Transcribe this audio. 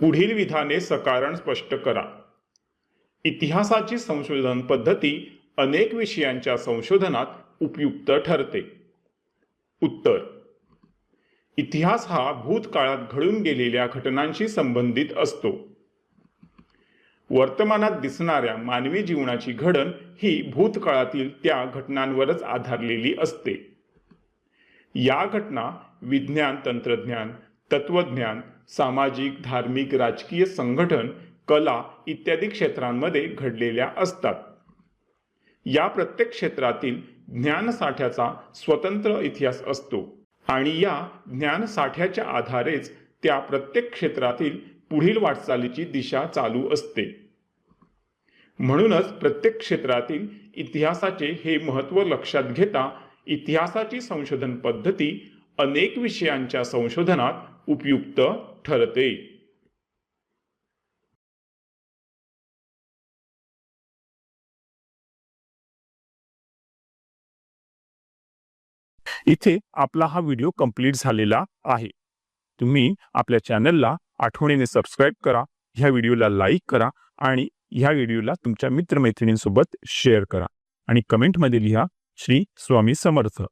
पुढील विधाने सकारण स्पष्ट करा. इतिहासाची संशोधन पद्धती अनेक विषयांच्या संशोधनात उपयुक्त ठरते. उत्तर. इतिहास हा भूतकाळात घडून गेलेल्या घटनांशी संबंधित असतो. वर्तमानात दिसणाऱ्या मानवी जीवनाची घडण ही भूतकाळातील त्या घटनांवरच आधारलेली असते. या घटना विज्ञान तंत्रज्ञान तत्वज्ञान सामाजिक धार्मिक राजकीय संघटन कला इत्यादी क्षेत्रांमध्ये घडलेल्या असतात. या प्रत्येक क्षेत्रातील ज्ञानसाठ्याचा स्वतंत्र इतिहास असतो आणि या ज्ञानसाठ्याच्या आधारेच त्या प्रत्येक क्षेत्रातील पुढील वाटचालीची दिशा चालू असते. म्हणूनच प्रत्येक क्षेत्रातील इतिहासाचे हे महत्त्व लक्षात घेता इतिहासाची संशोधन पद्धती अनेक विषयांच्या संशोधनात उपयुक्त ठरते. इथे आपला हा व्हिडिओ कंप्लीट झालेला आहे. तुम्ही आपल्या चॅनलला आठवणीने सबस्क्राईब करा ह्या व्हिडिओला लाईक करा आणि ह्या व्हिडिओला तुमच्या मित्रमैत्रिणींसोबत शेअर करा. आणि कमेंटमध्ये लिहा श्री स्वामी समर्थ.